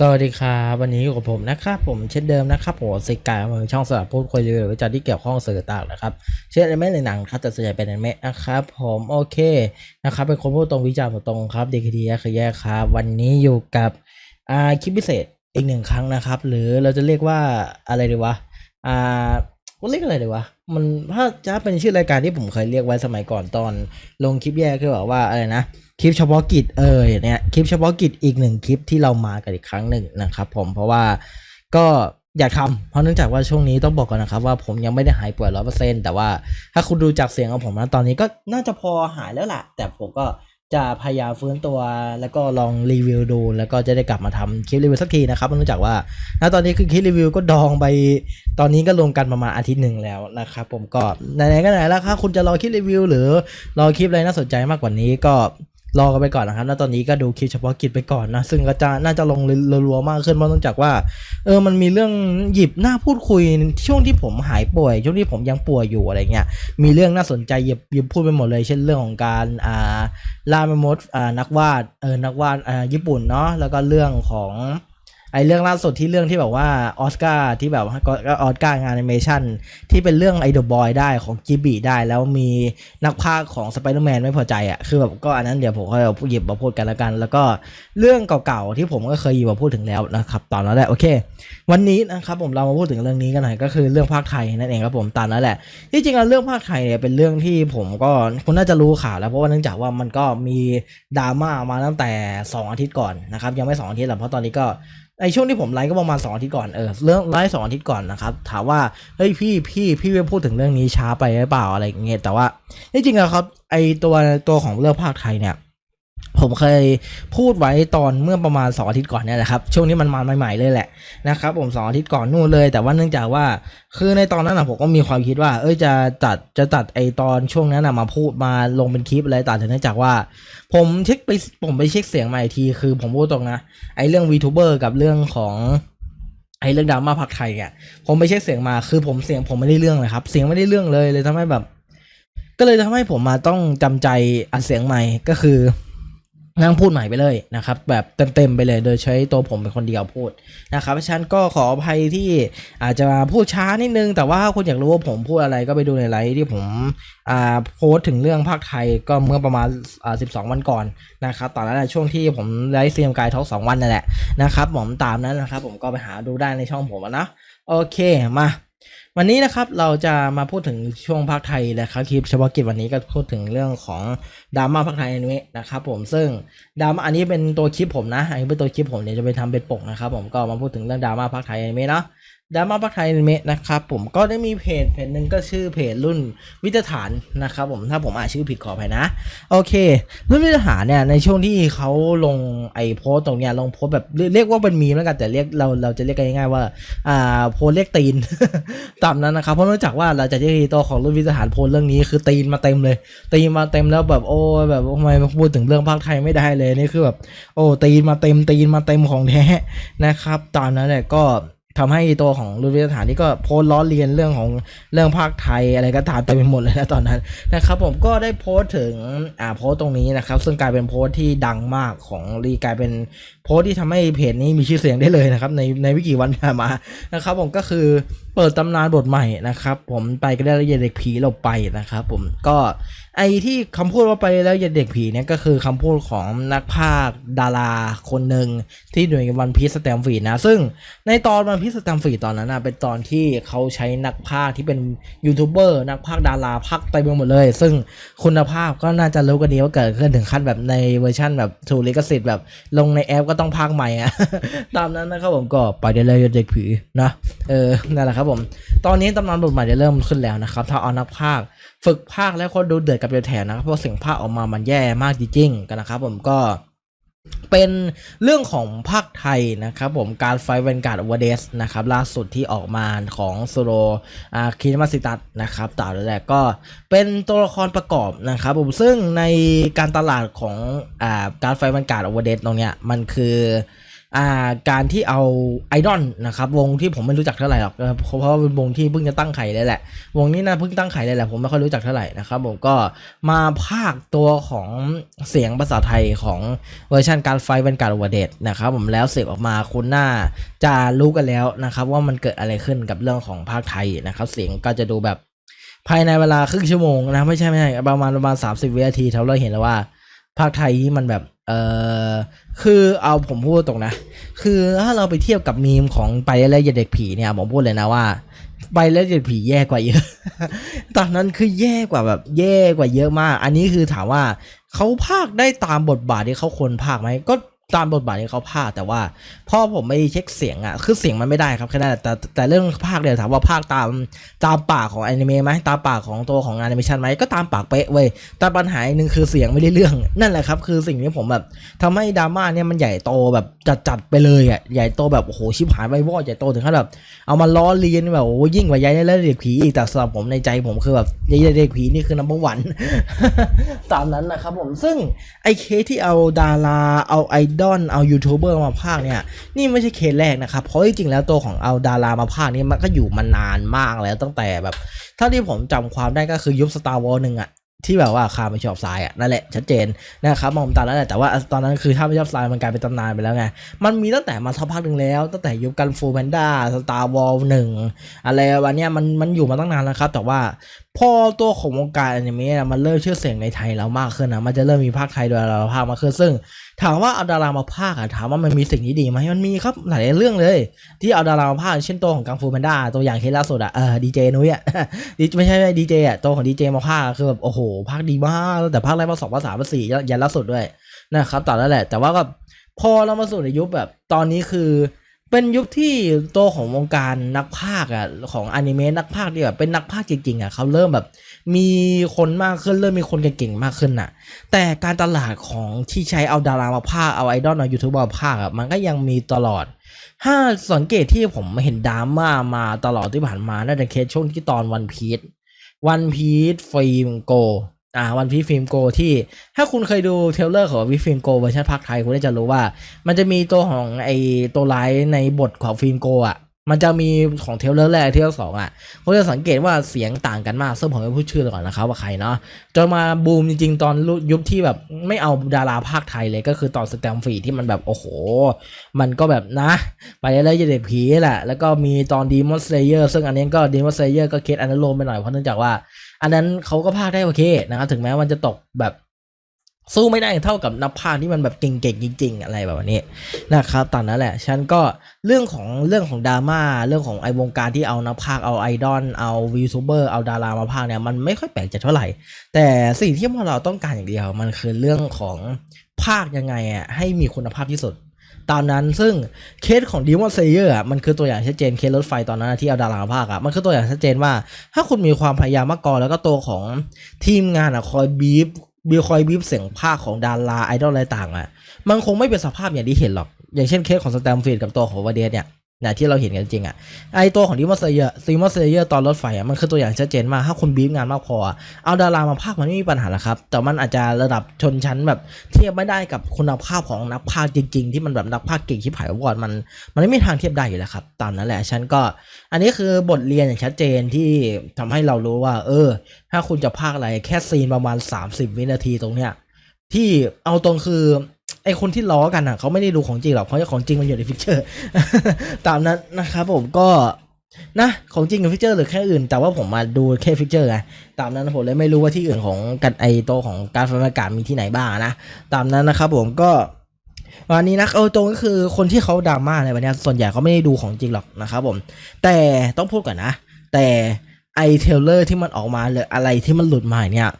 สวัสดีครับวันนี้อยู่กับผมนะครับผมเช่นเดิมนะครับผมสิกายมือช่องสำหรับพูดคุยเรื่องวิจารณ์ที่เกี่ยวข้องสื่อต่างนะครับ เช่นอนิเมะในหนังครับแต่ส่วนใหญ่เป็นอนิเมะนะครับผมโอเคนะครับเป็นคนพูดตรงวิจารณ์ตรงครับดีคดีคือแยกครับวันนี้อยู่กับอ่าคลิปพิเศษอีกหนึ่งครั้งนะครับ หรือเราจะเรียกว่าอะไรดีวะอ่า ว่าเรียกอะไรดีวะ มันถ้าจะเป็นชื่อรายการที่ผมเคยเรียกไว้สมัยก่อนตอนลงคลิปแยกคือแบบว่าอะไรนะ คลิปเฉพาะกิจเออเนี่ยคลิปเฉพาะกิจอีกหนึ่งคลิปที่เรามากันอีกครั้งหนึ่งนะครับผมเพราะว่าก็อยากทำเพราะเนื่องจากว่าช่วงนี้ต้องบอกก่อนนะครับ ว่าผมยังไม่ได้หายป่วยร้อยเปอร์เซ็นต์แต่ว่าถ้าคุณดูจากเสียงของผมนะตอนนี้ก็น่าจะพอหายแล้วล่ะ แต่ผมก็ จะพยายามฟื้นตัวแล้วก็ลองรีวิวดู แล้วก็จะได้กลับมาทำคลิปรีวิวสักทีนะครับเพราะเนื่องจากว่าณตอนนี้คือคลิปรีวิวก็ดองไป ตอนนี้ก็รวมกันประมาณอาทิตย์หนึ่งแล้วนะครับผมก็ไหนๆก็ไหนแล้วถ้าคุณจะรอคลิปรีวิวหรือรอคลิปอะไรน่าสนใจมากกว่านี้ก็ รอกันไปก่อนนะครับแล้วตอนนี้ก็ดูคลิปเฉพาะกิจไปก่อนนะ ซึ่งก็จะน่าจะลงรัวๆมากขึ้น เพราะต้องจากว่า เออ มันมีเรื่องหยิบหน้าพูดคุยช่วงที่ผมหายป่วย ช่วงที่ผมยังป่วยอยู่อะไรเงี้ย มีเรื่องน่าสนใจหยิบหยิบพูดไปหมดเลย เช่นเรื่องของการ อ่า ล่ามมดอ่า นักวาด เออ นักวาด อ่า ญี่ปุ่นเนาะ แล้วก็เรื่องของ ไอเรื่องล่าสุดที่เรื่องที่แบบว่าออสการ์ที่แบบก็ออสการ์งานแอนิเมชันที่เป็นเรื่องไอเดอะบอยได้ของจิบีได้ แล้วมีนักพากของสไปเดอร์แมนไม่พอใจอะคือแบบก็อันนั้นเดี๋ยวผมค่อยเอาหยิบมาพูดกันแล้วกัน แล้วก็เรื่องเก่าๆที่ผมก็เคยหยิบมาพูดถึงแล้วนะครับตอนนั้นแหละโอเค วันนี้นะครับผมเรามาพูดถึงเรื่องนี้กันหน่อยก็คือเรื่องภาคไทยนั่นเองครับผมตามนั้นแหละที่จริงแล้วเรื่องภาคไทยเนี่ยเป็นเรื่องที่ผมก็คุณน่าจะรู้ข่าวแล้วเพราะว่าเนื่องจากว่ามันก็มีดราม่ามาตั้งแต่ 2 อาทิตย์ก่อนนะครับยังไม่ 2 อาทิตย์หรอกเพราะตอนนี้ก็ ในช่วงที่ผมไลฟ์ก็ประมาณสองอาทิตย์ก่อนเออเรื่องไลฟ์สองอาทิตย์ก่อนนะครับถามว่าเฮ้ยพี่พี่พี่ไปพูดถึงเรื่องนี้ช้าไปหรือเปล่าอะไรเงี้ยแต่ว่าที่จริงแล้วครับไอตัวตัวของเรื่องภาคไทยเนี่ย ผมเคยพูดไว้ตอนเมื่อประมาณ2องอาทิตย์ก่อนเนี่ยแหละครับ ช่วงนี้มันมาใหม่ๆเลยแหละนะครับ ผมสองอาทิตย์ก่อนนู่นเลย แต่ว่าเนื่องจากว่า คือในตอนนั้นนะผมก็มีความคิดว่า เอ้ยจะตัดจะตัดไอตอนช่วงนั้นนะมาพูดมาลงเป็นคลิปอะไรตัดแต่เนื่องจากว่า ผมเช็คไปผมไปเช็คเสียงมาอีกที คือผมพูดตรงนะไอเรื่อง VTuber กับเรื่องของไอ้เรื่องดราม่าพักไทยอะผมไปเช็คเสียงมาคือผมเสียงผมไม่ได้เรื่องเลยครับ เสียงไม่ได้เรื่องเลยเลยทำให้แบบ ก็เลยทำให้ผมมาต้องจำใจอัดเสียงใหม่ก็คือ นั่งพูดใหม่ไปเลยนะครับแบบเต็มๆไปเลยโดยใช้ตัวผมเป็นคนเดียวพูดนะครับฉันก็ขออภัยที่อาจจะพูดช้านิดนึง แต่ว่าถ้าคุณอยากรู้ว่าผมพูดอะไรก็ไปดูในไลฟ์ที่ผมอ่าโพสต์ถึงเรื่องภาคไทยก็เมื่อประมาณอ่า12วันก่อนนะครับตอนนั้นช่วงที่ผมไลฟ์เซียมกายท็อกสองวันนั่นแหละนะครับผมตามนั้นนะครับผมก็ไปหาดูได้ในช่องผมนะโอเคมา วันนี้นะครับเราจะมาพูดถึงช่วงภาคไทยนะครับคลิปเฉพาะกิจวันนี้ก็พูดถึงเรื่องของดราม่าภาคไทยอนิเมะนะครับผมซึ่งดราม่าอันนี้เป็นตัวคลิปผมนะอันนี้เป็นตัวคลิปผมเดี๋ยวจะไปทำเป็นปกนะครับผมก็มาพูดถึงเรื่องดราม่าภาคไทยอนิเมะเนาะ ดราม่าภาคไทยอนิเมะนะครับผมก็ได้มีเพจเพจหนึ่งก็ชื่อเพจรุ่นวิทยาฐานนะครับผมถ้าผมอ่านชื่อผิดขออภัยนะ โอเค รุ่นวิทยาฐานเนี่ยในช่วงที่เขาลงไอโพสต์ตรงเนี้ยลงโพสแบบเรียกว่าเป็นมีมแล้วกันแต่เรียกเราเราจะเรียกกันง่ายๆว่าอ่าโพสเรียกตีนตามนั้นนะครับเพราะเนื่องจากว่าเราจะที่ตัวของรุ่นวิทยาฐานโพสเรื่องนี้คือตีนมาเต็มเลย ตีนมาเต็มแล้วแบบโอ้แบบทำไมพูดถึงเรื่องภาคไทยไม่ได้เลยนี่คือแบบโอ้ตีนมาเต็มตีนมาเต็มของแท้นะครับตามนั้นเนี่ยก็ ทำให้ตัวของรุ่นวิทยาฐานนี่ก็โพสต์ล้อเลียนเรื่องของเรื่องภาคไทยอะไรก็ตามไปหมดเลยนะตอนนั้นนะครับผมก็ได้โพสต์ถึงอ่าโพสต์ตรงนี้นะครับ ซึ่งกลายเป็นโพสต์ที่ดังมากของรีกลายเป็นโพสต์ที่ทำให้เพจนี้มีชื่อเสียงได้เลยนะครับในในวิกี่วันผ่านมานะครับผมก็คือเปิดตำนานบทใหม่นะครับผมไปก็ได้ล้วอย่าเด็กผีเราไปนะครับผมก็ ไอ้ที่คำพูดว่าไปแล้วอย่าเด็กผีเนี่ยก็คือคำพูดของนักพากดาราคนหนึ่งที่หน่วยวันพีซสแตมฟีดนะ ซึ่งในตอนวันพีซสแตมฟีดตอนนั้นนะเป็นตอนที่เขาใช้นักพากที่เป็นยูทูบเบอร์นักพากดาราพากย์ไปหมดเลย ซึ่งคุณภาพก็น่าจะรู้กันดีว่าเกิดขึ้นถึงขั้นแบบในเวอร์ชั่นแบบถูกลิขสิทธิ์แบบลงในแอปก็ต้องพากใหม่อะตามนั้นนะครับผมก็ไปได้เลยเด็กผีนะเออนั่นแหละครับผมตอนนี้ตำนานบทใหม่จะเริ่มขึ้นแล้วนะครับถ้าเอานักพาก ฝึกพากย์แล้วคนดูเดือดกับเดือดแถวนะครับเพราะเสียงพากย์ออกมามันแย่มากจริงๆกันนะครับ ผมก็เป็นเรื่องของภาคไทยนะครับผมการไฟเวนการ์ดอวเดสนะครับล่าสุดที่ออกมาของโซโลอาคินมาสิตัสนะครับต่าแล้วแหละก็เป็นตัวละครประกอบนะครับผมซึ่งในการตลาดของอ่าการไฟเวนการ์ดอวเดสตรงเนี้ยมันคือ อ่าการที่เอาไอดอลนะครับวงที่ผมไม่รู้จักเท่าไหร่หรอกเพราะว่าเป็นวงที่เพิ่งจะตั้งไข่เลยแหละ วงนี้นะเพิ่งตั้งไข่เลยแหละผมไม่ค่อยรู้จักเท่าไหร่นะครับผมก็มาภาคตัวของเสียงภาษาไทยของเวอร์ชันการไฟเป็นการอุบัติเหตุนะครับผมแล้วเสียออกมาคุณน่าจะรู้กันแล้วนะครับว่ามันเกิดอะไรขึ้นกับเรื่องของภาคไทยนะครับเสียงก็จะดูแบบภายในเวลาครึ่งชั่วโมงนะไม่ใช่ไม่ใช่ประมาณประมาณสามสิบวินาทีเท่าเราเห็นแล้วว่าภาคไทยที่มันแบบ เออคือเอาผมพูดตรงนะ คือถ้าเราไปเทียบกับมีมของไปแล้วเด็กผีเนี่ยผมพูดเลยนะว่าไปแล้วเด็กผีแย่กว่าเยอะ ตอนนั้นคือแย่กว่าแบบแย่กว่าเยอะมาก อันนี้คือถามว่าเขาภาคได้ตามบทบาทที่เขาควรภาคไหมก็ ตามบทบาทที่เขาพากแต่ว่าพ่อผมไม่เช็คเสียงอะคือเสียงมันไม่ได้ครับแค่นั้นแต่แต่เรื่องพากย์เนี่ยถามว่าพากย์ตามตามปากของแอนิเมะไหมตามปากของตัวของแอนิเมชันไหมก็ตามปากเป๊ะเว้ยแต่ปัญหาหนึ่งคือเสียงไม่ได้เรื่องนั่นแหละครับ คือสิ่งที่ผมแบบทำให้ดราม่าเนี่ยมันใหญ่โตแบบจัดๆไปเลยอะใหญ่โตแบบโอ้โหชิบหายไปวอดใหญ่โตถึงขั้นแบบเอามาล้อเลียนแบบโอ้โหยิ่งกว่ายายและเด็กผีอีกแต่สำหรับผมในใจผมคือแบบยายและเด็กผีนี่คือนัมเบอร์วันตามนั้นนะครับผมซึ่งไอ้เคที่เอาดาราเอาไอดอลเอายูทูบเบอร์มาพากเนี่ยนี่ไม่ใช่เคสแรกนะครับเพราะจริงๆแล้วตัวของเอาดารามาพากนี่มันก็อยู่มานานมากแล้วตั้งแต่แบบเท่าที่ผมจำความได้ก็คือยุค Star Wars หนึ่งอะที่แบบว่าคาไม่ชอบทรายอะนั่นแหละชัดเจนนะครับมองตามนั้นแหละแต่ว่าตอนนั้นคือถ้าไม่ชอบทรายมันกลายเป็นตำนานไปแล้วไงมันมีตั้งแต่มาสักพักหนึ่งแล้ว ตั้งแต่ยุคกันฟูแพนด้าสตาร์วอลหนึ่งอะไรวันเนี้ยมันมันอยู่มาตั้งนานแล้วครับ แต่ว่าพอตัวของวงการอนิเมะมันเริ่มชื่อเสียงในไทยแล้วมากขึ้นนะมันจะเริ่มมีภาคไทยโดยเราภาคมาขึ้นซึ่งถามว่าเอาดารามาภาคอะถามว่ามันมีสิ่งนี้ดีไหมมันมีครับหลายเรื่องเลย ที่เอาดารามาภาคเช่นตัวของกังฟูแพนด้าตัวอย่างเคสล่าสุดอะเออดีเจนุ้ยอะดีไม่ใช่ดีเจอะตัวของดีเจมาภาคคือแบบโอ้โหภาคดีมากแต่ภาคแรกภาคสองภาคสามภาคสี่ยันล่าสุดด้วยนะครับต่อแล้วแหละ แต่ว่าก็พอเรามาสู่ในยุคแบบตอนนี้คือ เป็นยุคที่ตัวของวงการนักพากย์อะของอนิเมะนักพากย์ที่แบบเป็นนักพากย์จริงๆอะเขาเริ่มแบบมีคนมากขึ้นเริ่มมีคนเก่งๆมากขึ้นน่ะ แต่การตลาดของที่ใช้เอาดารามาพากเอาไอดอลเอายูทูบมาพากย์อะมันก็ยังมีตลอด ถ้าสังเกตที่ผมเห็นดราม่ามาตลอดที่ผ่านมาน่าจะเคสช่วงที่ตอนวันพีชวันพีชฟิล์มโก อ่าวันพีฟิล์มโกที่ถ้าคุณเคยดูเทเลอร์ของวิฟิล์มโกเวอร์ชันภาคไทยคุณก็จะรู้ว่า มันจะมีตัวของไอตัวร้ายในบทของฟิล์มโกอะมันจะมีของเทเลอร์แรกเทรลเลอร์สองอะคุณจะสังเกตว่าเสียงต่างกันมากซึ่งผมไม่พูดชื่อก่อนนะครับว่าใครเนาะจนมาบูมจริงๆ ตอนยุคที่แบบไม่เอาดาราภาคไทยเลยก็คือตอนสแตมฟีที่มันแบบโอ้โห มันก็แบบนะ ไปแล้วจะเด็กผีแหละแล้วก็มีตอนดีมอนสเลเยอร์ซึ่งอันนี้ก็ดีมอนสเลเยอร์ก็เคสอันนั้นลมไปหน่อยเพราะเนื่องจากว่า อันนั้นเขาก็พากได้โอเคนะครับถึงแม้มันจะตกแบบสู้ไม่ได้เท่ากับนักพากที่มันแบบเก่งๆจริง ๆ อะไรแบบนี้นะครับตอนนั้นแหละฉันก็เรื่องของเรื่องของดราม่าเรื่องของไอวงการที่เอานักพากเอาไอดอลเอาวีทูเบอร์เอาดารามาพากเนี่ยมันไม่ค่อยแปลกใจเท่าไหร่ แต่สิ่งที่พวกเราต้องการอย่างเดียวมันคือเรื่องของภาคยังไงอะให้มีคุณภาพที่สุด ตามนั้นซึ่งเคสของ Demon Slayer อะมันคือตัวอย่างชัดเจนเคสรถไฟตอนนั้นที่เอาดาราภาคอะมันคือตัวอย่างชัดเจนว่า ถ้าคุณมีความพยายามมากกอแล้วก็ตัวของทีมงานอะคอยบีฟบีคอยบีฟเสียงภาคของดาราไอดอลอะไรต่างอะมันคงไม่เป็นสภาพอย่างที่เห็นหรอก อย่างเช่นเคสของสแตมฟิลด์กับตัวของวาเดียเนี่ย นะที่เราเห็นกันจริงอะไอตัวของดิมอสเยอร์ดิมอสเยอร์ตอนรถไฟอะมันคือตัวอย่างชัดเจนมาก ถ้าคุณบีฟงานมากพออะเอาดารามาภาคมันไม่มีปัญหาหรอกครับ แต่มันอาจจะระดับชนชั้นแบบเทียบไม่ได้กับคุณภาพของนักพากย์จริง ๆ ที่มันแบบนักพากย์เก่งชิบหายวอดมันมันไม่มีทางเทียบได้อยู่แล้วครับตามนั้นแหละฉันก็ อันนี้คือบทเรียนอย่างชัดเจนที่ทำให้เรารู้ว่า เออ ถ้าคุณจะพากย์อะไรแค่ซีนประมาณ 30 วินาทีตรงเนี้ยที่เอาตรงคือ ไอคนที่ล้อกันอะเขาไม่ได้ดูของจริงหรอกเพราะของจริงมันอยู่ในฟิกเจอร์ ตามนั้นนะครับผมก็นะของจริงกับฟิกเจอร์หรือแค่อื่น แต่ว่าผมมาดูแค่ฟิกเจอร์ไงตามนั้นผมเลยไม่รู้ว่าที่อื่นของกันไอโตของการฟังอากาศมีที่ไหนบ้างนะตามนั้นนะครับผมก็วันนี้นะเอาตรงก็คือคนที่เขาดราม่าในวันเนี้ยส่วนใหญ่เขาไม่ได้ดูของจริงหรอกนะครับผม แต่ต้องพูดก่อนนะ แต่ไอเทเลอร์ที่มันออกมาหรืออะไรที่มันหลุดมาเนี่ย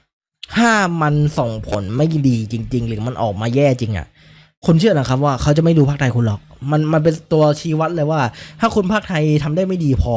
ถ้ามันส่งผลไม่ดีจริง ๆ หรือมันออกมาแย่จริงอะ่ะ คนเชื่อนะครับว่าเขาจะไม่ดูภาคไทยคุณหรอก มันมันเป็นตัวชี้วัดเลยว่า ถ้าคุณภาคไทยทำได้ไม่ดีพอ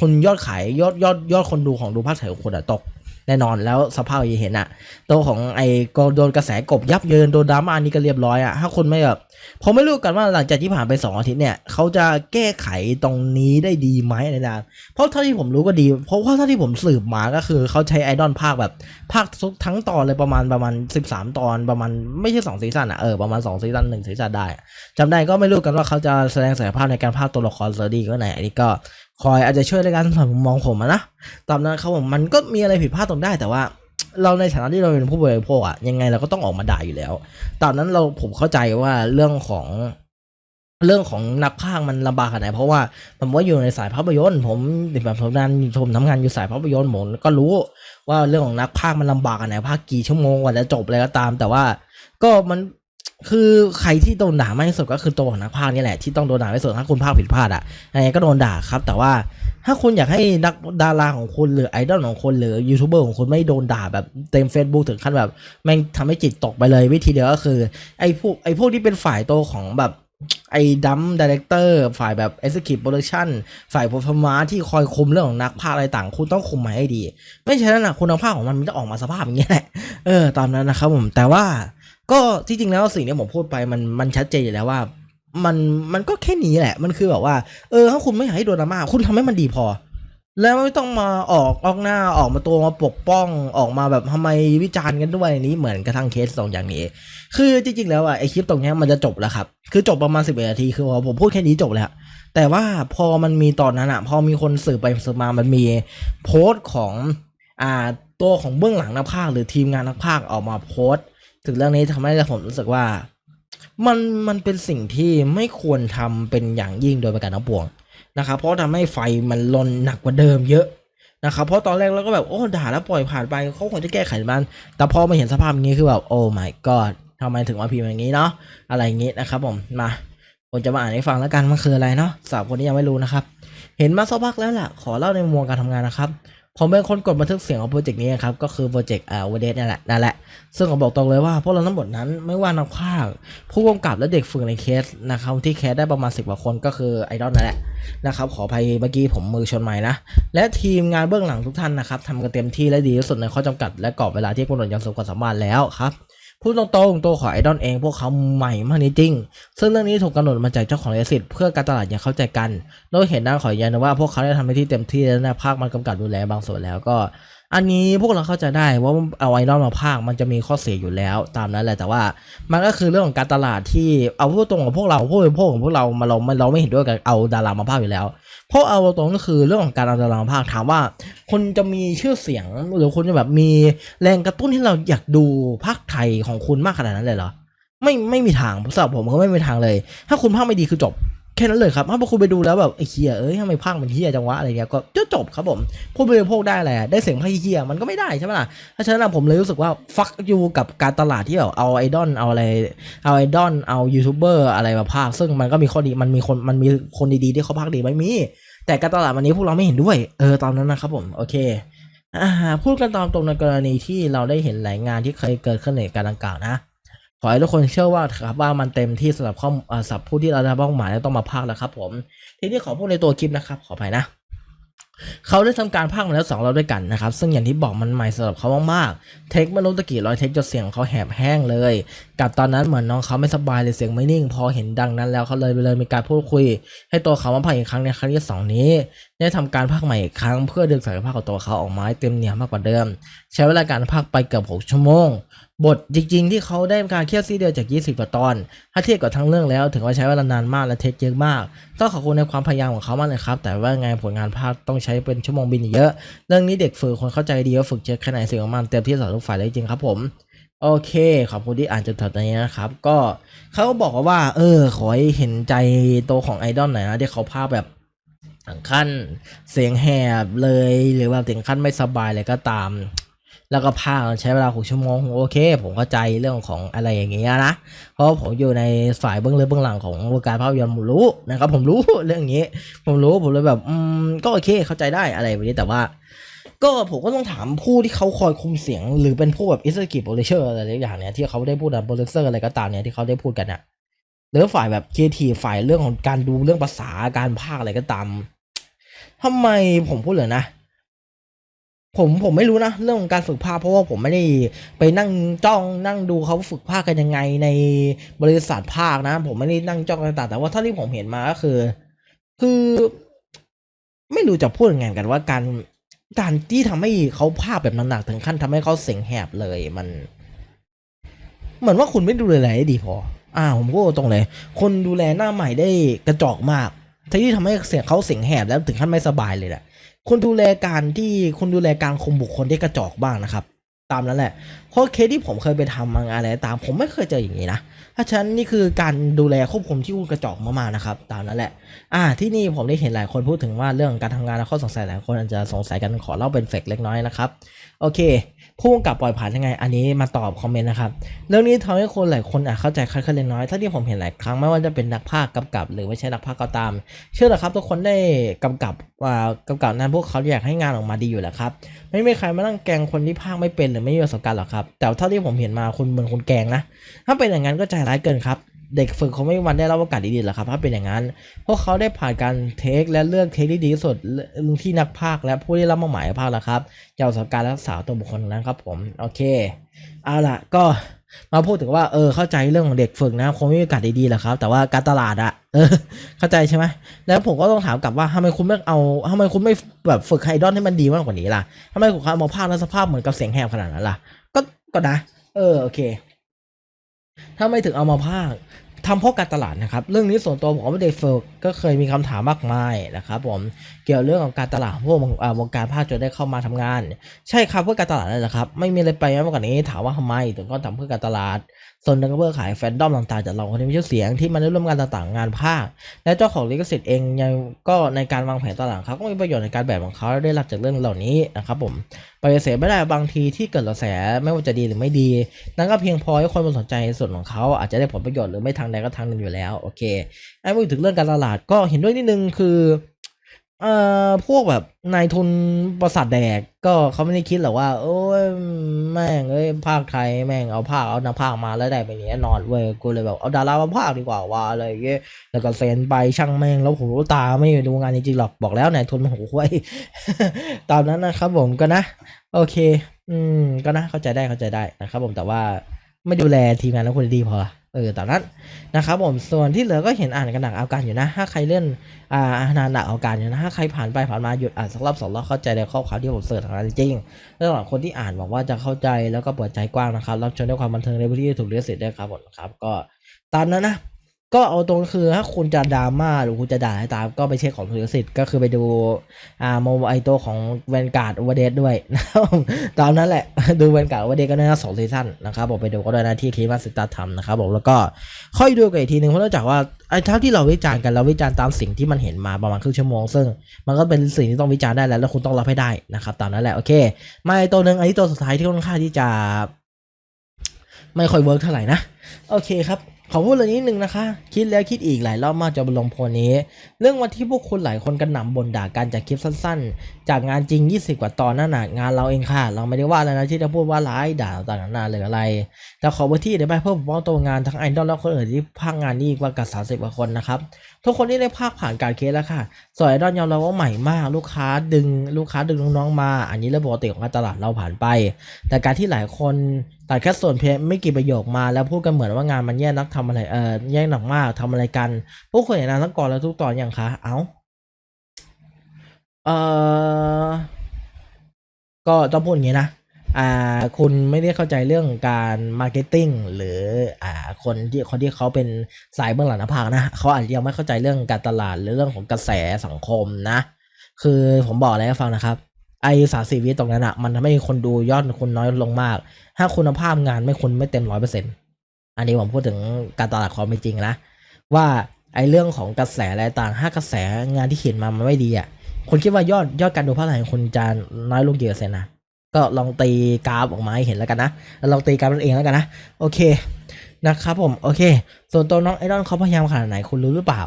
คนยอดขายยอดยอดยอดคนดูของดูภาคไทยของคนอะตก แน่นอนแล้วสภาพที่เห็นอะตัวของไอ้ก็โดนกระแสกบยับเยินโดนดราม่านี้ก็เรียบร้อยอะถ้าคนไม่แบบผมไม่รู้กันว่าหลังจากที่ผ่านไปสองอาทิตย์เนี่ยเขาจะแก้ไขตรงนี้ได้ดีไหมในดานเพราะเท่าที่ผมรู้ก็ดี เพราะว่าเท่าที่ผมสืบมาก็คือเขาใช้ไอดอลภาคแบบภาคทุกทั้งตอนเลยประมาณประมาณสิบสามตอนประมาณไม่ใช่สองซีซั่นอะเออประมาณสองซีซั่นหนึ่งซีซั่นได้จำได้ก็ไม่รู้กันว่าเขาจะแสดงศักยภาพในการภาคตัวละครเซอร์ดีก็ไหนอันนี้ก็ คอยอาจจะช่วยในการสำหรับมุมองผมนะตามนั้นครับผมมันก็มีอะไรผิดพลาดตรงได้แต่ว่า เราในฐานะที่เราเป็นผู้บริโภคอะยังไงเราก็ต้องออกมาด่าอยู่แล้วตอนนั้นเราผมเข้าใจว่าเรื่องของเรื่องของนักพากย์มันลำบากขนาดไหนเพราะว่าผมว่าอยู่ในสายภาพยนตร์ผมแบบผมงานผมทำงานอยู่สายภาพยนตร์ผมก็รู้ว่าเรื่องของนักพากย์มันลำบากขนาดไหนพากกี่ชั่วโมงกว่าจะจบอะไรก็ตาม แต่ว่า ก็มัน คือใครที่โดนด่ามากที่สุดก็คือตัวของนักพากย์นี่แหละที่ต้องโดนด่าที่สุดถ้าคุณพากย์ผิดพลาดอะยังไงก็โดนด่าครับ แต่ว่าถ้าคุณอยากให้นักดาราของคุณหรือไอดอลของคุณหรือยูทูบเบอร์ของคุณไม่โดนด่าแบบเต็ม Facebook ถึงขั้นแบบแม่งทำให้จิตตกไปเลยวิธีเดียวก็คือไอ้พวกไอ้พวกที่เป็นฝ่ายตัวของแบบไอ้ดัมดีเลกเตอร์ฝ่ายแบบ Executive Production ฝ่าย Performance ที่คอยคุมเรื่องของนักพากอะไรต่าง คุณต้องคุมมาให้ดี ไม่ใช่นั้นนะคุณภาพของมันมันจะออกมาสภาพอย่างนี้ยแหละเออตามนั้นนะครับผมแต่ว่า ก็ที่จริงแล้วสิ่งที่ผมพูดไปมันมันชัดเจนอยู่แล้วว่ามันมันก็แค่นี้แหละ มันคือแบบว่า เออถ้าคุณไม่อยากให้โดนดราม่าคุณทำให้มันดีพอ แล้วไม่ต้องมาออกออกหน้าออกมาตัวมาปกป้องออกมาแบบทำไมวิจารณ์กันด้วยนี้เหมือนกระทั่งเคสสองอย่างนี้ คือจริงๆแล้วอะไอคลิปตรงนี้มันจะจบแล้วครับ คือจบประมาณสิบนาทีคือพอผมพูดแค่นี้จบแล้วแต่ว่าพอมันมีตอนนั้นอะพอมีคนสืบไปสืบมามันมีโพสต์ของอ่าตัวของเบื้องหลังนักพากหรือทีมงานนักพากออกมาโพสต์ ถึงเรื่องนี้ทำให้ผมรู้สึกว่า มันมันเป็นสิ่งที่ไม่ควรทำเป็นอย่างยิ่งโดยประการทั้งปวงนะครับเพราะทำให้ไฟมันลนหนักกว่าเดิมเยอะนะครับเพราะตอนแรกเราก็แบบโอ้ด่าแล้วปล่อยผ่านไปเขาคงจะแก้ไขมัน แต่พอมาเห็นสภาพอย่างนี้คือแบบโอ้ my god ทำไมถึงมาพิมพ์อย่างนี้เนาะอะไรอย่างนี้นะครับผมมาผมจะมาอ่านให้ฟังแล้วกันมันคืออะไรเนาะสำหรับคนที่ยังไม่รู้นะครับ เห็นมาสักพักแล้วล่ะ ขอเล่าในมุมการทำงานนะครับ ผมเป็นคนกดบันทึกเสียงของโปรเจกต์นี้ครับ ก็คือโปรเจกต์อ่อวเดสนั่นแหละนั่นแหละ ซึ่งผมบอกตรงเลยว่าพวกเราทั้งหมดนั้นไม่ว่านักพาวผู้กำกับและเด็กฝึกในเคสนะครับที่แคสได้ประมาณสิบกว่าคนก็คือไอดอลนั่นแหละนะครับขออภัยเมื่อกี้ผมมือชนไม้นะ และทีมงานเบื้องหลังทุกท่านนะครับทำกันเต็มที่และดีที่สุดในข้อจำกัดและกรอบเวลาที่กำหนดอย่างสมควรสามารถแล้วครับ พูดตรงๆตัวของไอดอลเองพวกเขาใหม่มากจริง ซึ่งเรื่องนี้ถูกกำหนดมาจากเจ้าของลิขสิทธิ์เพื่อการตลาดอย่างเข้าใจกัน โดยเห็นด้าขอยยันว่าพวกเขาได้ทำหน้าที่เต็มที่และภาคมันกำกับดูแลบางส่วนแล้วก็ อันนี้พวกเราเข้าใจได้ว่าเอาไอดอลมาพากย์มันจะมีข้อเสียอยู่แล้วตามนั้นแหละแต่ว่ามันก็คือเรื่องของการตลาดที่เอาพูดตรงของพวกเราผู้บริโภคของพวกเรามาเราไม่เราไม่เห็นด้วยกับเอาดารามาพากย์อยู่แล้ว เพราะเอาตรงก็คือเรื่องของการเอาตารางภาคถามว่า คนจะมีชื่อเสียงหรือคนจะแบบมีแรงกระตุ้นที่เราอยากดูภาคไทยของคุณมากขนาดนั้นเลยเหรอไม่ไม่มีทางสำหรับผมก็ไม่มีทางเลย ถ้าคุณภาคไม่ดีคือจบ แค่นั้นเลยครับถ้าพอคุณไปดูแล้วแบบไอ้เฮียเอ้ยทำไมภาคมันเฮียจังวะอะไรเงี้ยก็จะจบครับผมผู้บริโภคได้อะไรอะได้เสียงภาคเฮียมันก็ไม่ได้ใช่ไหมล่ะเพราฉะนั้นผมเลยรู้สึกว่าฟักอยู่กับการตลาดที่แบบเอาไอดอลเอาอะไรเอาไอดอลเอายูทูบเบอร์อะไรมาภาคซึ่งมันก็มีข้อดีมันมีคนมันมีคนดีๆที่เขาภาคดีไม่มี แต่การตลาดวันนี้พวกเราไม่เห็นด้วยเออตามนั้นนะครับผมโอเคพูดกันตามตรงในกรณีที่เราได้เห็นหลายงานที่เคยเกิดขึ้นในการดังกล่าวนะ ขอให้ทุกคนเชื่อว่าครับว่ามันเต็มที่สำหรับข้อสับผู้ที่เราได้เป้าหมายและต้องมาพากแล้วครับ ผม ทีนี้ขอพูดในตัวคลิปนะครับ ขออภัยนะเขาได้ทำการพากมาแล้วสองรอบด้วยกันนะครับ ซึ่งอย่างที่บอกมันใหม่สำหรับเขามากๆ เทคไม่รู้ตะกี้ร้อยเทคจนเสียงเขาแหบแห้งเลย กับตอนนั้นเหมือนน้องเขาไม่สบายเลยเสียงไม่นิ่ง พอเห็นดังนั้นแล้วเขาเลยเลยมีการพูดคุย ให้ตัวเขามาพากอีกครั้งในครั้งที่สองนี้ ได้ทำการพากใหม่อีกครั้งเพื่อดึงศักยภาพของตัวเขาออกมาให้เต็มเหนียวมากกว่าเดิม ใช้เวลาการพากไปเกือบ6ชั่วโมง บทจริงๆ ที่เขาได้การเคี่ยวซีเดียวจาก 20กว่าตอน ถ้าเทียบกับทั้งเรื่องแล้ว ถึงว่าใช้เวลานานมากและเทคเยอะมาก ต้องขอบคุณในความพยายามของเขามากเลยครับ แต่ว่าไงผลงานภาคต้องใช้เป็นชั่วโมงบินเยอะ เรื่องนี้เด็กฝึกคนเข้าใจดีว่าฝึกเยอะแค่ไหนสิ่งของมันเต็มที่สำหรับทุกฝ่ายเลยจริงครับผมโอเค ขอบคุณที่อ่านจนถึงตอนนี้นะครับ ก็เขาบอกว่า เออ ขอให้เห็นใจตัวของไอดอลหน่อยนะที่เขาพาพแบบถึงขั้นเสียงแหบเลยหรือว่าถึงขั้นไม่สบายเลยก็ตาม แล้วก็พากย์ใช้เวลาหกชั่วโมงโอเค ผมเข้าใจเรื่องของอะไรอย่างเงี้ยนะ เพราะผมอยู่ในฝ่ายเบื้องลึกเบื้องหลังของวงการภาพยนตร์ผมรู้นะครับผมรู้เรื่องนี้ ผมรู้ผมเลยแบบอืมก็โอเคเข้าใจได้อะไรแบบนี้แต่ว่า ก็ผมก็ต้องถามผู้ที่เขาคอยคุมเสียง หรือเป็นผู้แบบอิสระกิโปรเลเชอร์อะไรอย่างเนี้ยที่เขาได้พูดอะโปรเลเชอร์อะไรก็ตามเนี่ยที่เขาได้พูดกันอะหรือฝ่ายแบบครีเอทีฝ่ายเรื่องของการดูเรื่องภาษาการพากย์อะไรก็ตามทำไมผมพูดเลยนะ ผมผมไม่รู้นะเรื่องของการฝึกภาคเพราะว่าผมไม่ได้ไปนั่งจ้องนั่งดูเขาฝึกภาคกันยังไงในบริษัทภาคนะ ผมไม่ได้นั่งจ้องต่างแต่ว่าเท่าที่ผมเห็นมาก็คือ คือ ไม่รู้จะพูดยังไงกันว่าการการที่ทำให้เขาภาคแบบหนักๆถึงขั้นทำให้เขาเสียงแหบเลยมัน เหมือนว่าคุณไม่ดูแลให้ดีพอ อ่า ผมก็ตรงเลย คนดูแลหน้าใหม่ได้กระจอกมากที่ทำให้เสียงเขาเสียงแหบแล้วถึงขั้นไม่สบายเลยแหละ คนดูแลการที่คนดูแลการคุมบุคคลได้กระจอกบ้างนะครับ ตามนั้นแหละเพราะเคสที่ผมเคยไปทำมางานอะไรตาม ผมไม่เคยเจออย่างนี้นะถ้าฉะนันนี่คือการดูแลควบคุมที่คุณกระจอกมากๆนะครับ ตามนั้นแหละ อ่า ที่นี่ผมได้เห็นหลายคนพูดถึงว่าเรื่องการทำงานและข้อสงสัยหลายคนอาจจะสงสัยกันขอเล่าเป็นเฟกเล็กน้อยนะครับ โอเค ผู้กำกับปล่อยผ่านยังไง อันนี้มาตอบคอมเมนต์นะครับ เรื่องนี้ทำให้คนหลายคนอาจเข้าใจคลาดเคลื่อนเล็กน้อยถ้าที่ผมเห็นหลายครั้งไม่ว่าจะเป็นนักพากย์กำกับ หรือไม่ใช่นักพากย์ก็ตาม เชื่อเหรอครับทุกคนได้กำกับว่ากำกับนั้นพวกเขาอยากให้งานออกมาดีอยู่แหละครับ ไม่มีใครมานั่งแกงคนที่พากย์ไม่เป็นหรือไม่มีประสบการณ์หรอกครับ แต่เท่าที่ผมเห็นมาคุณเหมือนคุณแกงนะ ถ้าเป็นอย่างนั้นก็ใจร้ายเกินครับ เด็กฝึกเขาไม่มีวันได้รับโอกาสดีๆหรอกครับถ้าเป็นอย่างนั้น พวกเขาได้ผ่านการเทคและเลือกเทคที่ดีที่สุดที่นักพากและผู้ที่รับมอบหมายภาคแล้วครับเจ้าสการรักษาตัวบุคคลนั้นครับผมโอเคเอาล่ะก็มาพูดถึงว่าเออเข้าใจเรื่องของเด็กฝึกนะคงไม่มีโอกาสดีๆหรอกครับ แต่ว่าการตลาดอะเออ เข้าใจใช่ไหมแล้วผมก็ต้องถามกลับว่าทำไมคุณไม่เอาทำไมคุณไม่แบบฝึกไฮดอนให้มันดีมากกว่านี้ล่ะทำไมคุณเอามาพากย์แล้วสภาพเหมือนกับเสียงแหบขนาดนั้นล่ะ ก็ก็นะ เออโอเค ถ้าไม่ถึงเอามาพากทำเพราะการตลาดนะครับ เรื่องนี้ส่วนตัวผมก็ไม่ได้ฝึกก็เคยมีคำถามมากมายนะครับผมเกี่ยวเรื่องของการตลาดพวกวงการภาคจนได้เข้ามาทำงาน ใช่ครับเพื่อการตลาดนั่นแหละครับ ไม่มีอะไรไปมากกว่านี้ถามว่าทำไมถึงก็ทำเพื่อการตลาดส่วนหนึ่งก็เพื่อขายแฟนดอมต่างๆจากเราคนที่มีชื่อเสียงที่มาได้ร่วมงานต่างๆ งานภาค และเจ้าของลิขสิทธิ์เองยังก็ในการวางแผนตลาดเขาก็มีประโยชน์ในการแบบของเขาได้รับจากเรื่องเหล่านี้นะครับผมปฏิเสธไม่ได้บางทีที่เกิดกระแสไม่ว่าจะดีหรือไม่ดี นั่นก็เพียงพอให้คนมาสนใจในส่วนของเขาอาจจะได้ผลประโยชน์หรือไม่ทางใดก็ทางหนึ่งอยู่แล้วโอเคไอ้พูดถึงเรื่องการตลาดก็เห็นด้วยนิดนึงคือ เอ่อพวกแบบนายทุนประสาทแดกก็เขาไม่ได้คิดหรอกว่า โอ้ยแม่งเอ้ยภาคไทยแม่งเอาภาคเอานักภาคมาแล้วได้ไปอย่างนี้นอนเว้ยกูเลยแบบเอาดารามาภาคดีกว่าว่าอะไรเงี้ยแล้วก็เซ็นไปช่างแม่งแล้วหูตาไม่ดูงานจริงๆหรอกบอกแล้วนายทุนมันหูไว้ตามนั้นนะครับผมก็นะโอเค อืมก็นะเข้าใจได้เข้าใจได้นะครับผมแต่ว่าไม่ดูแลทีมงานแล้วคนดีพอ เออตามนั้นนะครับผมส่วนที่เหลือก็เห็นอ่านกันหนักเอาการอยู่นะ ถ้าใครเล่นอ่านานหนักเอาการอยู่นะถ้าใครผ่านไปผ่านมาหยุดอ่านสักรอบสองรอบเข้าใจในข้อความที่ผมเสิร์ชทางนั้นจริงๆระหว่างคนที่อ่านบอกว่าจะเข้าใจแล้วก็เปิดใจกว้างนะครับรับชมด้วยความบันเทิงในพื้นที่ถูกเลือกเสร็จได้วยครับผมครับก็ตามนั้นนะ ก็เอาตรงคือถ้าคุณจะดราม่าหรือคุณจะด่าให้ตามก็ไปเช็คของทุนสิทธิ์ก็คือไปดูอ่าโมไอตัวของแวนการ์ดโอเวอร์เดด้วยนะครับตามนั้นแหละ ดูแวนการ์ดโอเวอร์เดก็ได้นะสองซีซั่นนะครับผมไปดูก็ได้นะที่คีมาสตาทำนะครับผมแล้วก็ค่อยดูกันอีกทีหนึ่งเพราะเนื่องจากว่าไอ้เท่าที่เราวิจารณ์กันเราวิจารณ์ตามสิ่งที่มันเห็นมาประมาณครึ่งชั่วโมง ซึ่งมันก็เป็นสิ่งที่ต้องวิจารณ์ได้แล้วแล้วคุณต้องรับให้ได้นะครับตามนั้นแหละโอเคมาไอตัวหนึ่งอันนี้ตัวสุดท้ายที่ค่อนข้างที่จะ ไม่ค่อยเวิร์กเท่าไหร่นะโอเคครับ ขอพูดเรื่องนี้นิดนึงนะคะ คิดแล้วคิดอีกหลายรอบมากจะบนลงโพนี้ เรื่องวันที่พวกคุณหลายคนกันหนำบ่นด่ากันจากคลิปสั้นๆ จากงานจริง 20 กว่าตอนนั่นน่ะงานเราเองค่ะ เราไม่ได้ว่าอะไรนะที่จะพูดว่าร้ายด่าต่างๆนานาหรืออะไร แต่ขอพื้นที่เดี๋ยวไปเพื่อปกป้องตัวงานทั้งไอดอลและคนอื่นที่พากงานนี้กว่ากับ30กว่าคนนะครับทุกคนที่ได้ภาคผ่านการเคสแล้วค่ะส่วนไอดอลยอมรับว่าใหม่มาก ลูกค้าดึงลูกค้าดึงน้องๆมา อันนี้เรื่องปกติของตลาดเราผ่านไป แต่การที่หลายคน ตัดแค่ส่วนเพียงไม่กี่ประโยคมาแล้วพูดกันเหมือนว่างานมันแย่นักทำอะไรเออแย่หนักมากทำอะไรกันพวกคนเห็นนานทั้งก่อนแล้วทุกตอนอย่างคะเอ้าเออก็ต้องพูดอย่างนี้นะอ่าคุณไม่ได้เข้าใจเรื่องการมาร์เก็ตติ้งหรืออ่าคนที่คนที่เขาเป็นสายเบื้องหลังนภาคนะเขาอาจจะยังไม่เข้าใจเรื่องการตลาดหรือเรื่องของกระแสสังคมนะ คือผมบอกอะไรให้ฟังนะครับ ไอสาสีวิตรงนั้นอะมันทำให้คนดูยอดคนน้อยลงมาก ถ้าคุณภาพงานไม่คุณไม่เต็มร้อยเปอร์เซ็นต์อันนี้ผมพูดถึงการตลาดความเป็นจริงนะ ว่าไอเรื่องของกระแสอะไรต่างถ้ากระแสงานที่เขียนมามันไม่ดีอะคุณคิดว่ายอดยอดการดูภาคไทยของคุณจะน้อยลงกี่เปอร์เซ็นต์นะก็ลองตีกราฟออกมาให้เห็นแล้วกันนะแล้วลองตีกราฟนั่นเองแล้วกันนะ โอเคนะครับผม โอเค ส่วนตัวน้องไอดอลเขาพยายามขนาดไหนคุณรู้หรือเปล่า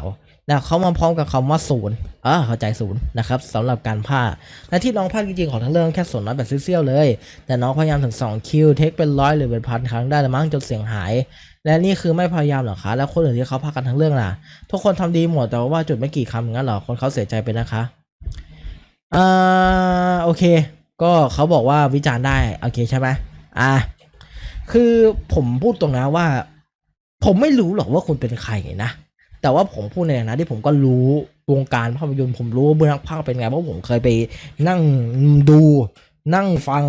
นะเขามาพร้อมกับคำว่าศูนย์อ่าเข้าใจศูนย์นะครับสำหรับการพากย์และที่น้องพากย์จริงๆ ของทั้งเรื่องแค่ส่วนน้อยแบบเซี่ยวเลย แต่น้องพยายามถึง 2 คิว เทคเป็นร้อยหรือเป็นพันครั้งได้ละมั้งจนเสียงหาย และนี่คือไม่พยายามหรอคะ แล้วคนอื่นที่เขาพากันทั้งเรื่องล่ะ ทุกคนทำดีหมดแต่ว่าจุดไม่กี่คำงั้นหรอคนเขาเสียใจไปนะคะอ่าโอเค ก็เขาบอกว่าวิจารณ์ได้โอเคใช่ไหมอะคือผมพูดตรงนะว่า ผมไม่รู้หรอกว่าคุณเป็นใครนะ แต่ว่าผมพูดในฐานะที่ผมก็รู้วงการภาพยนตร์ผมรู้ว่าเบื้องหลังภาพเป็นไงเพราะผมเคยไปนั่งดูนั่งฟัง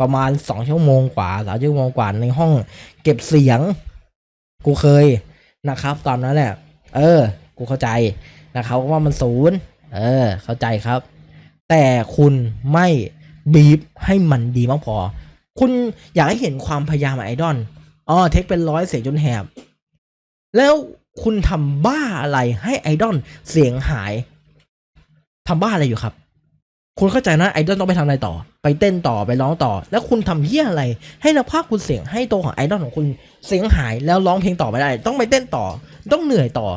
ประมาณสองชั่วโมงกว่าสามชั่วโมงกว่าในห้อง เก็บเสียง กูเคยนะครับ ตอนนั้นแหละเออ กูเข้าใจนะครับว่ามันศูนย์เออ เข้าใจครับ แต่คุณไม่บีบให้มันดีมากพอ คุณอยากให้เห็นความพยายามของไอดอลอ๋อเทคเป็นร้อยเสียงจนแหบ แล้ว คุณทำบ้าอะไรให้ไอดอลเสียงหายทำบ้าอะไรอยู่ครับ คุณเข้าใจนะไอดอลต้องไปทำอะไรต่อ ไปเต้นต่อไปร้องต่อ แล้วคุณทำเหี้ยอะไร ให้นักพากย์คุณเสียงให้ตัวของไอดอลของคุณเสียงหายแล้วร้องเพลงต่อไม่ได้ ต้องไปเต้นต่อ ต้องเหนื่อยต่อ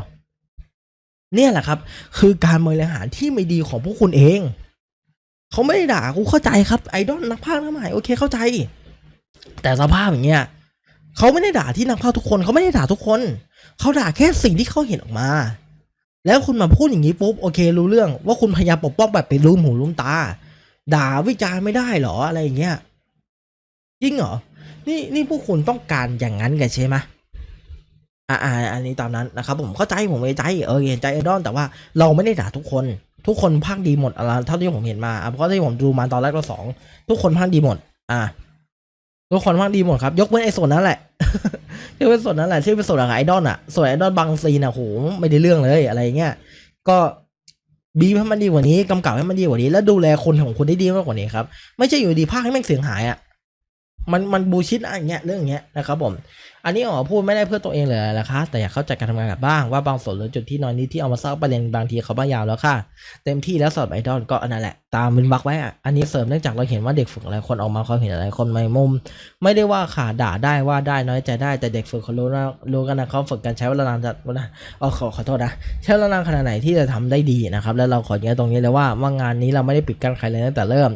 เนี่ยแหละครับ คือการบริหารที่ไม่ดีของพวกคุณเองเขาไม่ได้ด่ากูเข้าใจครับไอดอลนักพากย์นักใหม่โอเคเข้าใจ แต่สภาพอย่างเงี้ย เขาไม่ได้ด่าที่นักพากทุกคนเขาไม่ได้ด่าทุกคน เขาด่าแค่สิ่งที่เขาเห็นออกมา แล้วคุณมาพูดอย่างนี้ปุ๊บโอเค รู้เรื่องว่าคุณพยายามปกป้องแบบเป็นรูมหูรูมตา ด่าวิจารณ์ไม่ได้หรออะไรอย่างเงี้ยจริงเหรอ นี่นี่พวกคุณต้องการอย่างนั้นกันใช่ไหมอ่าอ่าอันนี้ตามนั้นนะครับ ผมเข้าใจผมเข้าใจเออเห็นใจไอดอลแต่ว่าเราไม่ได้ด่าทุกคน ทุกคนภาคดีหมดอะไรเท่าที่ผมเห็นมาเพราะที่ผมดูมาตอนแรกก็สองทุกคนภาคดีหมด อะ ทุกคนภางดีหมดครับ ยกเว้นไอ้ส่วนนั้นแหละ ยกเว้นส่วนนั้นแหละที่เป็นส่วนของไอดอลอะส่วนไอดอลบางซีนอะโหไม่ได้เรื่องเลยอะไรเงี้ยก็บีให้มันดีกว่านี้กำกับให้มันดีกว่านี้ แล้วดูแลคนของคนได้ดีมากกว่านี้ครับ ไม่ใช่อยู่ดีภาคให้แม่งเสียงหายอะมันมันบูชิดอะไรเงี้ยเรื่องเงี้ยนะครับผม อันนี้อ๋อพูดไม่ได้เพื่อตัวเองเลยนะคะแต่อยากเข้าใจการทำงานกับบ้างว่าบางส่วนหรือจุดที่น้อยนิดที่เอามาสร้างประเด็นบางทีเขาบ้ายาวแล้วค่ะ เต็มที่แล้วสอบไอดอลก็อันนั้นแหละ ตามมินบักไว้อะอันนี้เสริมเนื่องจากเราเห็นว่าเด็กฝึกหลายคนออกมาความเห็นหลายคนไม่มุม ไม่ได้ว่าขาด่าได้ว่าได้น้อยใจได้แต่เด็กฝึกเขารู้นะรู้กันนะเขาฝึกกันใช้เวลานานจัดนะอ๋อขอขอโทษนะใช้เวลานานขนาดไหนที่จะทำได้ดีนะครับ แล้วเราขอยืนยันตรงนี้เลยว่าว่างานนี้เราไม่ได้ปิดกั้นใครเลยตั้งแต่เริ่ม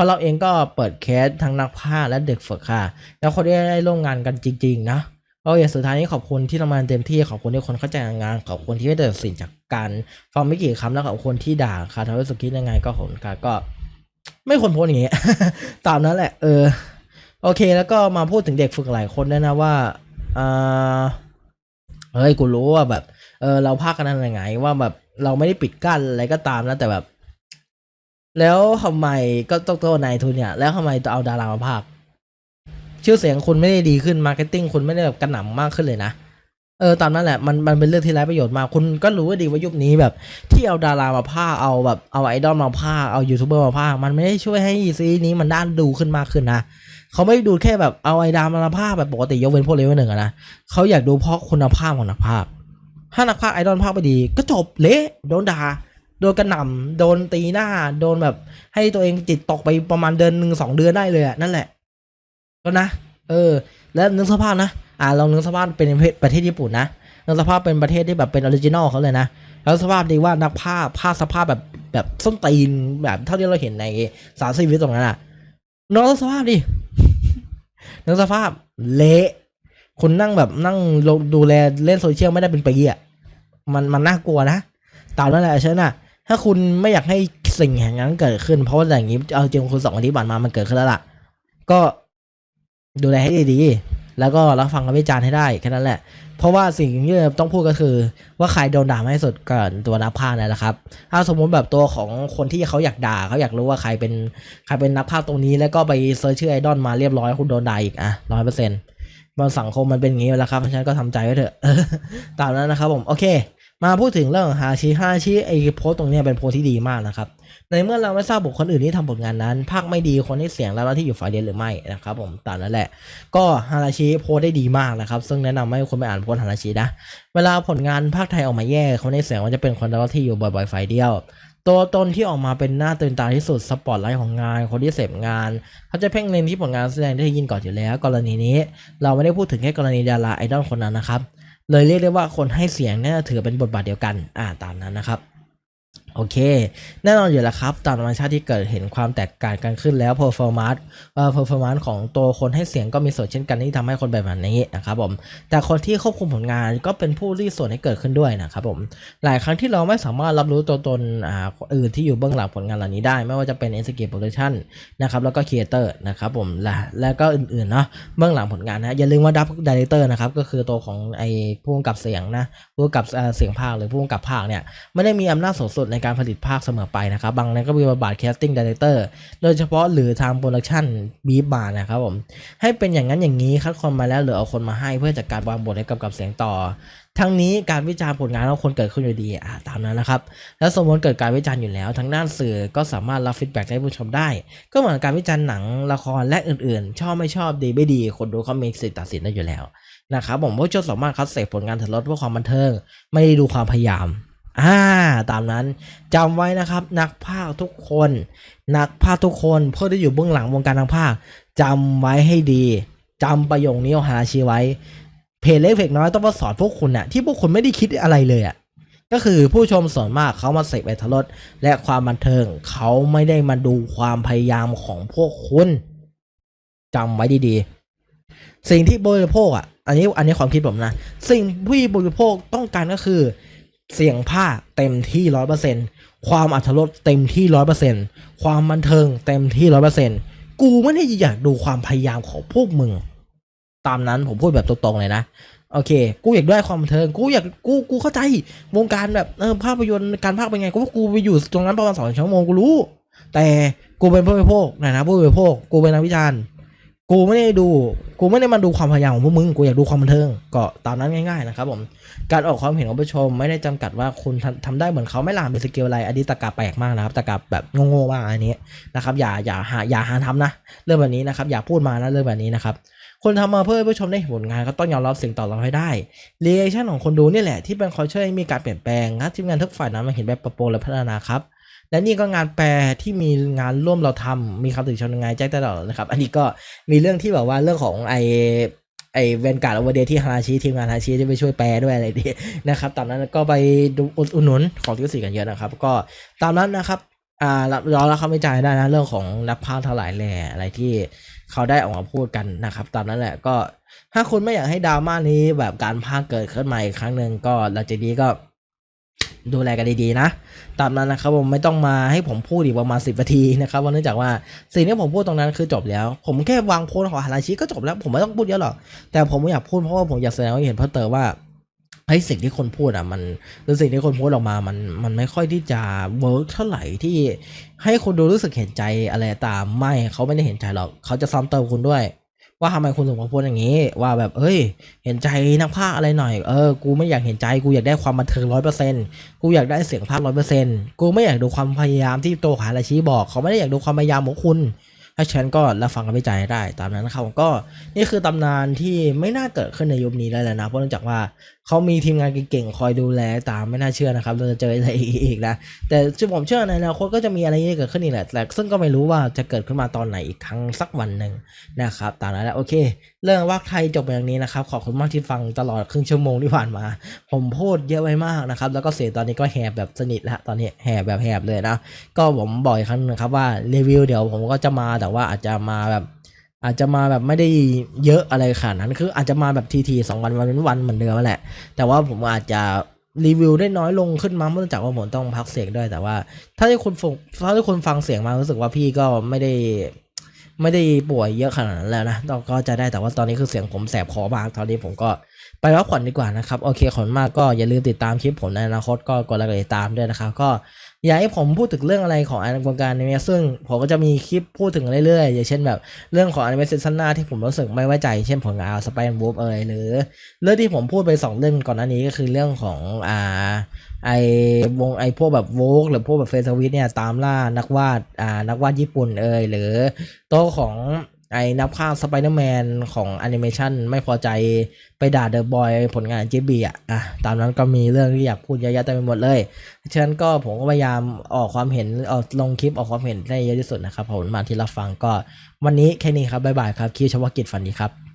ราะเราเองก็เปิดแคสทั้งนักพาและเด็กฝึกค่ะ แล้วคนที่ได้ร่วมงานกันจริง ๆ นะก็อย่างสุดท้ายนี้ขอบคุณที่ทำงานเต็มที่ขอบคุณที่คนเข้าใจงานขอบคุณที่ไม่ตัดสินจากการฟังไม่กี่คำแล้วขอบคุณที่ด่าค่ะทำให้สุดคิดยังไงก็ขอบคุณค่ะก็ ไม่ควรโพสต์อย่างเงี้ยตามนั้นแหละ เออ โอเค แล้วก็มาพูดถึงเด็กฝึกหลายคนด้วยนะว่าอ่าเฮ้ยกูรู้ว่าแบบ เออเราพากกันนั่นยังไง ว่าแบบเราไม่ได้ปิดกั้นอะไรก็ตามนะแต่แบบ แล้วทำไมก็ต้องตัวนายทุนเนี่ย แล้วทำไมต้องเอาดารามาพากชื่อเสียงคุณไม่ได้ดีขึ้นมาร์เก็ตติ้งคุณไม่ได้แบบกระหน่ำมากขึ้นเลยนะเออตามนั้นแหละมันมันเป็นเรื่องที่ไร้ประโยชน์มากคุณก็รู้ว่าดีว่ายุคนี้แบบ ที่เอาดารามาพากเอาแบบเอาไอดอลมาพากเอายูทูบเบอร์มาพากมันไม่ได้ช่วยให้ซีรีส์นี้มันด้านดูขึ้นมากขึ้นนะเขาไม่ดูแค่แบบเอาไอดามาพากแบบปกติยกเว้นพวกเลเวลหนึ่งอะนะเขาอยากดูเพราะคุณภาพของนักพากถ้านักพากไอดอลพากไม่ดี ก็จบเละโดนด่า โดนกระหน่ำโดนตีหน้า โดนแบบ ให้ตัวเองจิตตกไปประมาณเดือนหนึ่งสองเดือนได้เลยอะนั่นแหละ ก็นะ เออ แล้วนึกสภาพนะ อ่าลองนึกสภาพเป็นประเทศญี่ปุ่นนะนึกสภาพเป็นประเทศที่แบบเป็นออริจินอลเขาเลยนะ แล้วสภาพดีว่านักภาพภาพสภาพแบบแบบส้นตีนแบบเท่าที่เราเห็นในสารซีวิตตรงนั้นอะน้องสภาพดินึกสภาพเละคุณนั่งแบบนั่งดูแลเล่นโซเชียลไม่ได้เป็นปีอะมันมันน่ากลัวนะตามนั้นแหละเช่นน่ะ ถ้าคุณไม่อยากให้สิ่งอย่างนั้นเกิดขึ้น เพราะว่าอย่างนี้เอาจริงคุณสองอาทิตย์ผ่านมามันเกิดขึ้นแล้วล่ะ ก็ดูแลให้ดีๆ แล้วก็รับฟังคำวิจารณ์ให้ได้แค่นั้นแหละ เพราะว่าสิ่งที่ต้องพูดก็คือ ว่าใครโดนด่ามากที่สุดก่อนตัวนักพากย์นั่นแหละครับ ถ้าสมมุติแบบตัวของคนที่เขาอยากด่าเขาอยากรู้ว่าใครเป็นใครเป็นนักพากย์ตรงนี้ แล้วก็ไปเซิร์ชชื่อไอดอลมาเรียบร้อยคุณโดนด่าอีกอะร้อยเปอร์เซ็นต์มันสังคมมันเป็นอย่างนี้แล้วครับเพราะฉะนั้นก็ทำใจไว้เถอะตามนั้นนะครับผมโอเค มาพูดถึงเรื่องฮาชิฮาชิไอโพสตตรงนี้เป็นโพสที่ดีมากนะครับ ในเมื่อเราไม่ทราบบุคคลอื่นที่ทำผลงานนั้นภาคไม่ดีคนที่เสียงและที่อยู่ฝ่ายเดียวหรือไม่นะครับผมตามนั้นแหละ ก็ฮาราชิโพสได้ดีมากนะครับ ซึ่งแนะนำให้คุณไปอ่านโพสฮาราชินะ เวลาผลงานภาคไทยออกมาแย่คนที่เสียงมันจะเป็นคนที่อยู่บ่อยๆฝ่ายเดียวตัวตนที่ออกมาเป็นหน้าตื่นตาที่สุดสปอตไลท์ของงาน คนที่เสพงาน เขาจะเพ่งเล็งที่ผลงานแสดงที่ได้ยินก่อนอยู่แล้ว กรณีนี้ เราไม่ได้พูดถึงแค่กรณีดาราไอดอลคนนั้นนะครับ เลยเรียกได้ว่าคนให้เสียงเนี่ยถือเป็นบทบาทเดียวกัน อ่าตามนั้นนะครับ โอเค แน่นอนอยู่แล้วครับตามธรรมชาติที่เกิดเห็นความแตกต่างกันขึ้นแล้ว performance เอ่อ performance ของตัวคนให้เสียงก็มีส่วนเช่นกันที่ทำให้คนแบบนี้นะครับผม แต่คนที่ควบคุมผลงานก็เป็นผู้ที่ส่วนให้เกิดขึ้นด้วยนะครับผม หลายครั้งที่เราไม่สามารถรับรู้ตัวตนอ่าอื่นที่อยู่เบื้องหลังผลงานเหล่านี้ได้ ไม่ว่าจะเป็น executive production นะครับแล้วก็ creator นะครับผมและแล้วก็อื่นๆเนาะเบื้องหลังผลงานนะอย่าลืมว่าดับดีเลเตอร์นะครับก็คือตัวของไอ้ผู้กำกับเสียงนะผู้กำกับเอ่อเสียงภาคหรือผู้กำกับภาคเนี่ยไม่ได้มีอำนาจสูงสุดในการผลิตภาคเสมอไปนะครับบางนั้นก็มีบทบาท casting director โดยเฉพาะหรือทางโปรดักชันบีบมานะครับผมให้เป็นอย่างนั้นอย่างนี้คัดคนมาแล้วหรือเอาคนมาให้เพื่อจัดการวางบทให้กำกับเสียงต่อ ทั้งนี้การวิจารณ์ผลงานของคนเกิดขึ้นอยู่ดีอ่าตามนั้นนะครับแล้วสมมติเกิดการวิจารณ์อยู่แล้วทั้งด้านสื่อก็สามารถรับฟีดแบ็กได้ผู้ชมได้ ก็เหมือนการวิจารณ์หนังละครและอื่นๆ ชอบไม่ชอบดีไม่ดี คนดูเขามีสิทธิ์ตัดสินได้อยู่แล้วนะครับผมผู้ชมสามารถคัดเสกผลงานถ่ายทอดเพื่อความบันเทิง ไม่ได้ดูความพยายาม อ่าตามนั้นจำไว้นะครับ นักภาคทุกคน นักภาคทุกคนเพื่อที่อยู่เบื้องหลังวงการทางภาคจำไว้ให้ดีจำประโยคนี้เอาหาชีไว้ เพจเล็กเพจน้อยต้องมาสอนพวกคุณน่ะที่พวกคุณไม่ได้คิดอะไรเลยอะก็คือผู้ชมส่วนมากเขามาเสพไปทรสและความบันเทิงเขาไม่ได้มาดูความพยายามของพวกคุณจำไว้ดีๆ สิ่งที่บริโภคอะ อันนี้อันนี้ความคิดผมนะ สิ่งที่บริโภคต้องการก็คือ เสียงภาคเต็มที่ร้อยเปอร์เซ็นความอัธรสเต็มที่ร้อยเปอร์เซ็นความบันเทิงเต็มที่ร้อยเปอร์เซ็นกูไม่ได้อยากดูความพยายามของพวกมึง ตามนั้นผมพูดแบบตรงๆเลยนะ โอเค กูอยากได้ความบันเทิง กูอยากกูกูเข้าใจวงการแบบเออภาพยนตร์การภาคเป็นไง กูว่ากูไปอยู่ตรงนั้นประมาณสองชั่วโมงกูรู้ แต่กูเป็นผู้บริโภคนะนะผู้บริโภคกูเป็นนักวิจารณ์ กูไม่ได้ดู กูไม่ได้มาดูความพยายามของพวกมึง กูอยากดูความบันเทิง ก็ตามนั้นง่ายๆนะครับผม การออกความเห็นของผู้ชมไม่ได้จำกัดว่าคุณทำทำได้เหมือนเขาไม่ล่ะเป็นสกิลอะไร อันนี้ตะกาแปลกมากนะครับ ตะกาแบบโง่ๆมากอันนี้นะครับ อย่าอย่าหาอย่าหาทำนะ เรื่องแบบนี้นะครับ อย่าพูดมานะเรื่องแบบนี้นะครับ คนทำมาเพื่อให้ผู้ชมได้เห็นผลงานก็ต้องยอมรับสิ่งต่อรับให้ได้เรีแอคชั่นของคนดูนี่แหละที่เป็นคอยช่วยมีการเปลี่ยนแปลงนะทีมงานทุกฝ่ายนั้นมาเห็นแบบปรับปรงและพัฒนาครับ และนี่ก็งานแปลที่มีงานร่วมเราทำมีคำติชมยังไงแจ้งได้ตลอดนะครับ อันนี้ก็มีเรื่องที่แบบว่าเรื่องของไอไอเวนการ์ดอเวเดที่ฮาราชิทีมงานฮาราชิที่ไปช่วยแปลด้วยอะไรดีนะครับตามนั้นก็ไปดูอุดหนุนของที่สี่กันเยอะนะครับ ก็ตามนั้นนะครับอ่าเราเราคำวิจัยได้นะเรื่องของนักพากย์ทั้งหลายแหล่อะไรที่เขาได้ออกมาพูดกันนะครับ ตามนั้นแหละก็ถ้าคุณไม่อยากให้ดราม่านี้แบบการพากเกิดขึ้นมาอีกครั้งหนึ่งก็หลังจากนี้ก็ ดูแลกันดีๆนะ ตามนั้นนะครับผมไม่ต้องมาให้ผมพูดอีกประมาณสิบนาทีนะครับเพราะเนื่องจากว่าสิ่งที่ผมพูดตรงนั้นคือจบแล้ว ผมแค่วางโพสต์ของฮาราชิก็จบแล้ว ผมไม่ต้องพูดเยอะหรอก แต่ผมอยากพูดเพราะว่าผมอยากแสดงให้เห็นเพิ่มเติมว่าเฮ้สิ่งที่คนพูดอะมันหรือสิ่งที่คนพูดออกมามันมันไม่ค่อยที่จะเวิร์กเท่าไหร่ที่ให้คนดูรู้สึกเห็นใจอะไรตามไม่เขาไม่ได้เห็นใจหรอกเขาจะซ้ำเติมคุณด้วย ว่าทำไมคุณถึงมาพูดอย่างนี้ ว่าแบบเอ้ย เห็นใจนักภาคอะไรหน่อย เออ กูไม่อยากเห็นใจ กูอยากได้ความบันเทิงร้อยเปอร์เซ็นกูอยากได้เสียงภาคร้อยเปอร์เซ็นกูไม่อยากดูความพยายามที่โตขาราชีบอก เขาไม่ได้อยากดูความพยายามของคุณ ถ้าฉันก็รับฟังกันวิจัยให้ได้ตามนั้นนะครับก็นี่คือตำนานที่ไม่น่าเกิดขึ้นในยุคนี้ได้แล้วนะ เพราะเนื่องจากว่าเขามีทีมงานเก่งๆคอยดูแลตามไม่น่าเชื่อนะครับ เราจะเจออะไรอีกนะ แต่ที่ผมเชื่อในอนาคตก็จะมีอะไรนี้เกิดขึ้นอีกแหละแต่ซึ่งก็ไม่รู้ว่าจะเกิดขึ้นมาตอนไหนอีกครั้งสักวันหนึ่งนะครับตามนั้นแล้วโอเคเรื่องวักไทยจบไปอย่างนี้นะครับ ขอบคุณมากที่ฟังตลอดครึ่งชั่วโมงที่ผ่านมา ผมพูดเยอะไว้มากนะครับ แล้วก็เสียงตอนนี้ก็แหบแบบสนิทแล้วตอนนี้แหบแบบแหบเลยนะ ก็ผมบอกอีกครั้งนึงครับว่ารีวิวเดี๋ยวผมก็จะมาแต่ว่าอาจจะมาแบบ อาจจะมาแบบไม่ได้เยอะอะไรขนาดนั้นคืออาจจะมาแบบทีทีสองวันวันเป็นวันเหมือนเดิมแหละ แต่ว่าผมอาจจะรีวิวได้น้อยลงขึ้นมาเนื่องจากว่าผมต้องพักเสียงด้วยแต่ว่า ถ้าที่คุณฟังถ้าที่คุณฟังเสียงมารู้สึกว่าพี่ก็ไม่ได้ ไม่ได้ป่วยเยอะขนาดนั้นแล้วนะก็จะได้แต่ว่าตอนนี้คือเสียงผมแสบคอมากตอนนี้ผมก็ไปพักผ่อนดีกว่านะครับ โอเคขอบคุณมากก็อย่าลืมติดตามคลิปผมในอนาคตก็กดไลค์ติดตามด้วยนะครับ ก็ อยากให้ผมพูดถึงเรื่องอะไรของวงการอนิเมะซึ่งผมก็จะมีคลิปพูดถึงเรื่อยๆ อย่างเช่นแบบเรื่องของอนิเมะซีซั่นหน้าที่ผมรู้สึกไม่ไว้ใจ เช่นผลงานสไปน์วูฟเอยหรือเรื่องที่ผมพูดไปสองเรื่องก่อนหน้านี้ก็คือเรื่องของอ่าไอวงไอพวกแบบโวกหรือพวกแบบเฟซวิตเนี่ยตามล่านักวาดอ่านักวาดญี่ปุ่นเอยหรือโต๊ะของ ไอ้นับข้างสไปเดอร์แมนของแอนิเมชันไม่พอใจไปด่าเดอะบอยผลงานเจบีอะอะ ตามนั้นก็มีเรื่องที่อยากพูดเยอะแยะเต็มไปหมดเลย ฉะนั้นก็ผมก็พยายามออกความเห็นออกลงคลิปออกความเห็นได้เยอะที่สุดนะครับผมมาที่รับฟังก็วันนี้แค่นี้ครับ บ๊ายบายครับ คิวชวกิจฝันดีครับ